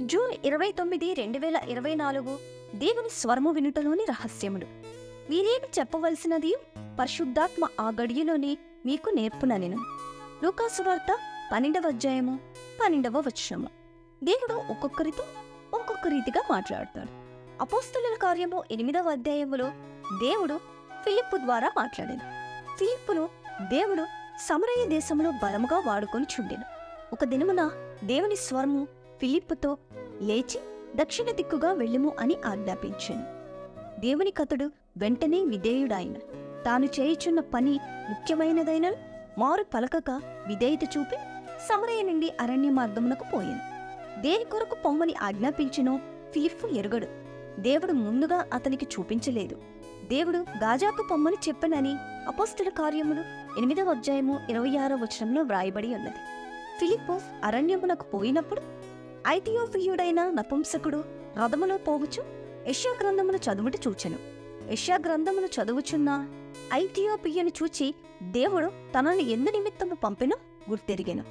June ఇరవై తొమ్మిది రెండు వేల ఇరవై నాలుగు దేవుని స్వరము వినుటలోని రహస్యములు. మీరేమి చెప్పవలసినది? పరిశుద్ధాత్మ ఆ గడియలోనే మీకు నేర్పున నేను. వార్త పన్నెండవ అధ్యాయము పన్నెండవ వచనము. దేవుడు ఒక్కొక్కరితో ఒక్కొక్క రీతిగా మాట్లాడతాడు. అపోస్తుల కార్యము ఎనిమిదవ అధ్యాయములో దేవుడు ఫిలిప్పు ద్వారా మాట్లాడాడు ఫిలిప్పును దేవుడు సమరయ దేశంలో బలముగా వాడుకొని చుండెను. ఒక దినమున దేవుని స్వరము ఫిలిప్పుతో లేచి దక్షిణ దిక్కుగా వెళ్ళుము అని ఆజ్ఞాపించాను దేవుని కథడు వెంటనే విధేయుడాయన తాను చేయుచున్న పని ముఖ్యమైనదైన మారు పలకక విధేయత చూపి సమరయ నుండి అరణ్య మార్గమునకు పోయాను. దేని కొరకు పొమ్మని ఆజ్ఞాపించినో ఫిలిప్పు ఎరుగడు. దేవుడు ముందుగా అతనికి చూపించలేదు. దేవుడు గాజాకు పొమ్మని చెప్పనని అపోస్తుల కార్యములు ఎనిమిదవ అధ్యాయము ఇరవై ఆరో వచనంలో వ్రాయబడి ఉన్నది. ఫిలిప్పు అరణ్యమునకు పోయినప్పుడు ఐథియోపియుడైన నపుంసకుడు రథములో పోగుచు యష్యా గ్రంథమును చదువుట చూచెను. యష్యా గ్రంథమును చదువుచున్న ఐథియోపియను చూచి దేవుడు తనను ఎందు నిమిత్తము పంపినో? గుర్తెరిగెను.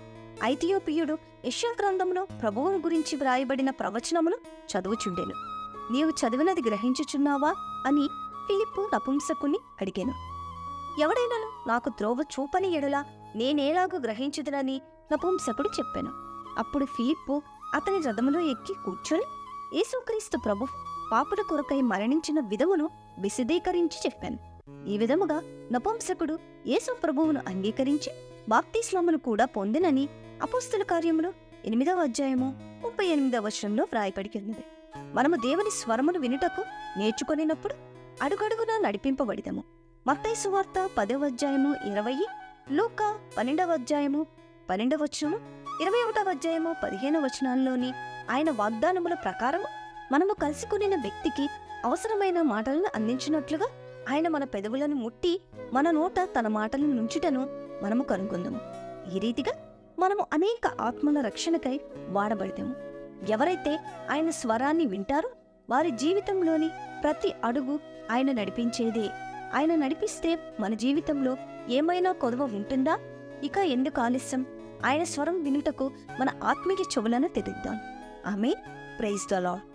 ఐథియోపియుడు యష్యా గ్రంథములో ప్రభువును గురించి వ్రాయబడిన ప్రవచనమును చదువుచుండెను. నీవు చదివినది గ్రహించుచున్నావా? అని ఫిలిప్పు నపుంసకుని అడిగాను. ఎవడైనాను నాకు ద్రోవ చూపని ఎడల నేనేలాగూ గ్రహించుదునని నపుంసకుడు చెప్పాను. అప్పుడు ఫిలిప్పు అతని రథములో ఎక్కి కూర్చొని యేసుక్రీస్తు ప్రభు పాపుల కొరకై మరణించిన విధమును విశదీకరించి చెప్పాను. ఈ విధముగా నపుంసకుడు యేసు ప్రభువును అంగీకరించి బాప్తిస్లామును కూడా పొందినని అపోస్తుల కార్యములు ఎనిమిదవ అధ్యాయము ముప్పై ఎనిమిదవ వర్షంలో వ్రాయబడి ఉన్నది. మనము దేవుని స్వరమును వినుటకు నేర్చుకొనినప్పుడు అడుగడుగునా నడిపింపబడిదము. మత్తైసు సువార్త పదవ అధ్యాయము ఇరవై లూకా పన్నెండవ అధ్యాయము పన్నెండవ వచనము ఇరవై ఒకటవ అధ్యాయము పదిహేను వచనాల్లోని ఆయన వాగ్దానముల ప్రకారం మనము కలుసుకునిన వ్యక్తికి అవసరమైన మాటలను అందించినట్లుగా ఆయన మన పెదవులను ముట్టి మన నోట తన మాటలను నుంచుటను మనము కనుగొందాము. ఈ రీతిగా మనము అనేక ఆత్మల రక్షణకై వాడబడతాము. ఎవరైతే ఆయన స్వరాన్ని వింటారో వారి జీవితంలోని ప్రతి అడుగు ఆయన నడిపించేదే. ఆయన నడిపిస్తే మన జీవితంలో ఏమైనా కొదవ ఉంటుందా? ఇక ఎందుకు ఆలస్యం? ఆయన స్వరం వినుటకు మన ఆత్మీయ చెవులను తెరిద్దాం. ఆమె ప్రైజ్ ద లాడ్